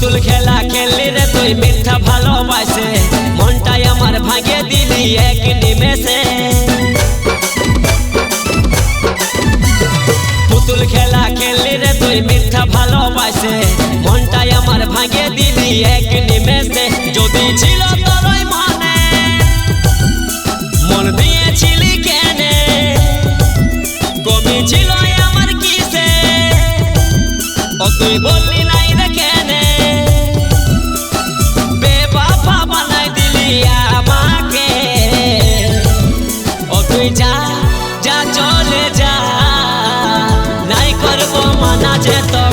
পুতুল খেলা খেললি রে তুই মিথ্যা ভালোবাসে। মনটাই আমার ভাঙে দিলি এক নিমেষে। পুতুল খেলা খেললি রে তুই মিথ্যা ভালোবাসে। মনটাই আমার ভাঙে দিলি এক নিমেষে। যদি ছিল তোরই মনে, মন দিয়েছিলি কেনে? কমি ছিল আমার কিসে? ও তুই বললি নাই রে বানাই আমাকে। ও তুই যা যা চলে যা। নাই করব মানা যে তো